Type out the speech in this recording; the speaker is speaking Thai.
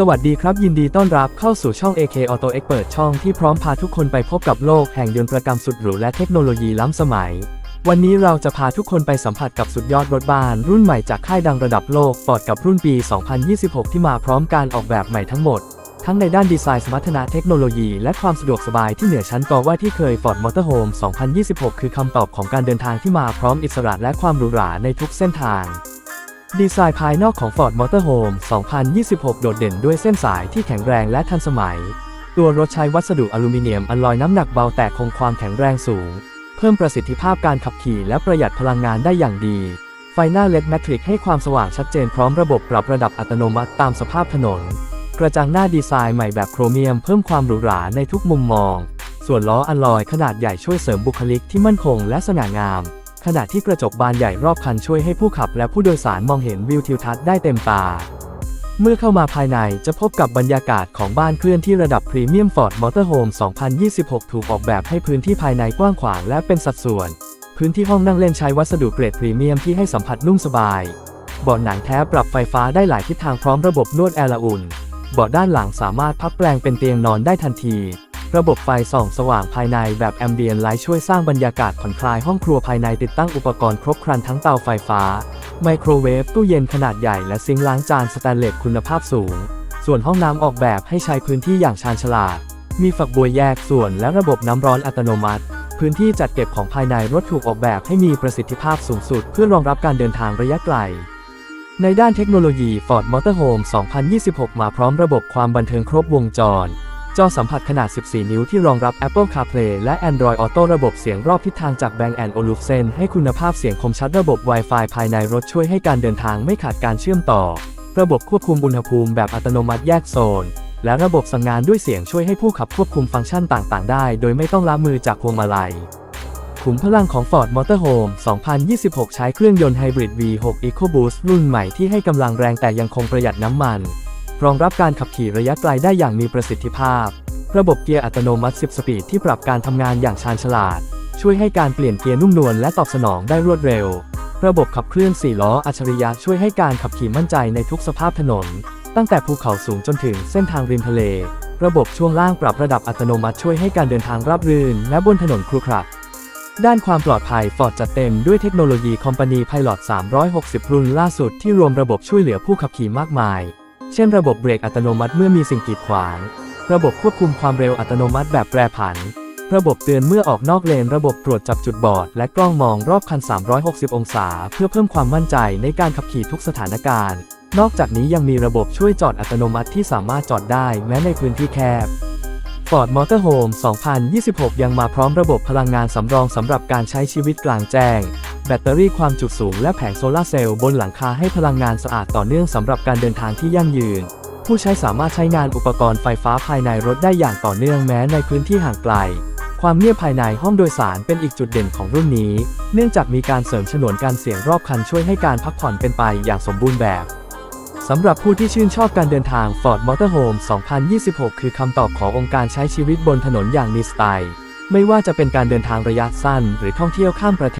สวัสดีครับ ยินดีต้อนรับเข้าสู่ช่อง AK Auto Expert ช่องที่พร้อมพาทุกคนไปพบกับโลกแห่งยนต์ประกรรมสุดหรูและเทคโนโลยีล้ำสมัย วันนี้เราจะพาทุกคนไปสัมผัสกับสุดยอดรถบ้าน รุ่นใหม่จากค่ายดังระดับโลก Ford กับรุ่นปี 2026 ที่มาพร้อมการออกแบบใหม่ทั้งหมด ทั้งในด้านดีไซน์สมรรถนะเทคโนโลยีและความสะดวกสบายที่เหนือชั้นกว่าที่เคย Ford Motorhome 2026 คือคำตอบของการเดินทางที่มาพร้อมอิสระและความหรูหราในทุกเส้นทาง ดีไซน์ภายนอกของ Ford Motorhome 2026 โดดเด่นด้วยเส้นสายที่แข็งแรงและทันสมัย ตัวรถใช้วัสดุอลูมิเนียมอลลอยน้ำหนักเบาแต่คงความแข็งแรงสูง เพิ่มประสิทธิภาพการขับขี่และประหยัดพลังงานได้อย่างดี ไฟหน้าเลดแมทริกให้ความสว่างชัดเจนพร้อมระบบปรับระดับอัตโนมัติตามสภาพถนน กระจังหน้าดีไซน์ใหม่แบบโครเมียมเพิ่มความหรูหราในทุกมุมมอง ส่วนล้ออลลอยขนาดใหญ่ช่วยเสริมบุคลิกที่มั่นคงและสง่างาม ขณะที่กระจกบานใหญ่รอบคันช่วยให้ผู้ขับและผู้โดยสารมองเห็นวิวทิวทัศน์ได้เต็มตา เมื่อเข้ามาภายในจะพบกับบรรยากาศของบ้านเคลื่อนที่ระดับพรีเมียม Ford Motorhome 2026 ถูกออกแบบให้พื้นที่ภายในกว้างขวางและเป็นสัดส่วน พื้นที่ห้องนั่งเล่นใช้วัสดุเกรดพรีเมียมที่ให้สัมผัสนุ่มสบายเบาะหนังแท้ปรับไฟฟ้าได้หลายทิศทางพร้อมระบบนวดแอร์ละอุ่นเบาะด้านหลังสามารถพับแปลงเป็นเตียงนอนได้ทันที ระบบไฟส่องสว่างภายในแบบแอมเบียนไลท์ช่วยสร้างบรรยากาศผ่อนคลายห้องครัวภายในติดตั้งอุปกรณ์ครบครันทั้งเตาไฟฟ้า ไมโครเวฟตู้เย็นขนาดใหญ่และซิงค์ล้างจานสแตนเลสคุณภาพสูง ส่วนห้องน้ำออกแบบให้ใช้พื้นที่อย่างชาญฉลาด มีฝักบัวแยกส่วนและระบบน้ำร้อนอัตโนมัติ พื้นที่จัดเก็บของภายในรถถูกออกแบบให้มีประสิทธิภาพสูงสุด เพื่อรองรับการเดินทางระยะไกลในด้านเทคโนโลยี Ford Motorhome 2026 มาพร้อมระบบความบันเทิงครบวงจร จอสัมผัสขนาด 14 นิ้วที่รองรับ Apple CarPlay และ Android Auto ระบบเสียงรอบทิศทางจาก Bang Olufsen ให้คุณภาพเสียงคมชัดระบบ Wi-Fi ภายในรถช่วยให้การเดินทางไม่ขาดการเชื่อมต่อ ระบบควบคุมอุณหภูมิแบบอัตโนมัติแยกโซน และระบบสั่งงานด้วยเสียงช่วยให้ผู้ขับควบคุมฟังก์ชันต่าง ๆ ได้ โดยไม่ต้องล้ามือจากพวงมาลัยขุมพลังของ Ford Motorhome 2026 ใช้เครื่องยนต์ไฮบริด V6 EcoBoost รุ่นใหม่ที่ให้กำลังแรงแต่ยังคงประหยัดน้ำมัน รองรับการขับขี่ระยะไกลได้อย่างมีประสิทธิภาพ ระบบเกียร์อัตโนมัติ 10 สปีดที่ปรับการทำงานอย่างชาญฉลาด ช่วยให้การเปลี่ยนเกียร์นุ่มนวลและตอบสนองได้รวดเร็ว ระบบขับเคลื่อน 4 ล้ออัจฉริยะช่วยให้การขับขี่มั่นใจในทุกสภาพถนน ตั้งแต่ภูเขาสูงจนถึงเส้นทางริมทะเล ระบบช่วงล่างปรับระดับอัตโนมัติช่วยให้การเดินทางราบรื่น และบนถนนครุขระด้านความปลอดภัย Ford จัดเต็มด้วยเทคโนโลยีคอมพานี Pilot 360 รุ่นล่าสุดที่รวมระบบช่วยเหลือผู้ขับขี่มากมาย เช่นระบบเบรกอัตโนมัติเมื่อมีสิ่งกีดขวาง ระบบควบคุมความเร็วอัตโนมัติแบบแปรผัน ระบบเตือนเมื่อออกนอกเลน ระบบตรวจจับจุดบอด และกล้องมองรอบคัน 360 องศา เพื่อเพิ่มความมั่นใจในการขับขี่ทุกสถานการณ์ นอกจากนี้ยังมีระบบช่วยจอดอัตโนมัติที่สามารถจอดได้แม้ในพื้นที่แคบ Ford Motorhome 2026 ยังมาพร้อมระบบพลังงานสำรองสำหรับการใช้ชีวิตกลางแจ้ง แบตเตอรี่ความจุสูงและแผงโซลาร์เซลล์บนหลังคาให้พลังงานสะอาดต่อเนื่องสำหรับการเดินทางที่ยั่งยืน ผู้ใช้สามารถใช้งานอุปกรณ์ไฟฟ้าภายในรถได้อย่างต่อเนื่องแม้ในพื้นที่ห่างไกล ความเงียบภายในห้องโดยสารเป็นอีกจุดเด่นของรุ่นนี้ เนื่องจากมีการเสริมฉนวนการเสียงรอบคันช่วยให้การพักผ่อนเป็นไปอย่างสมบูรณ์แบบสำหรับผู้ที่ชื่นชอบการเดินทาง Ford Motorhome 2026 คือคำตอบขององค์การใช้ชีวิตบนถนนอย่างมีสไตล์ ไม่ว่าจะเป็นการเดินทางระยะสั้นหรือท่องเที่ยวข้ามประเทศ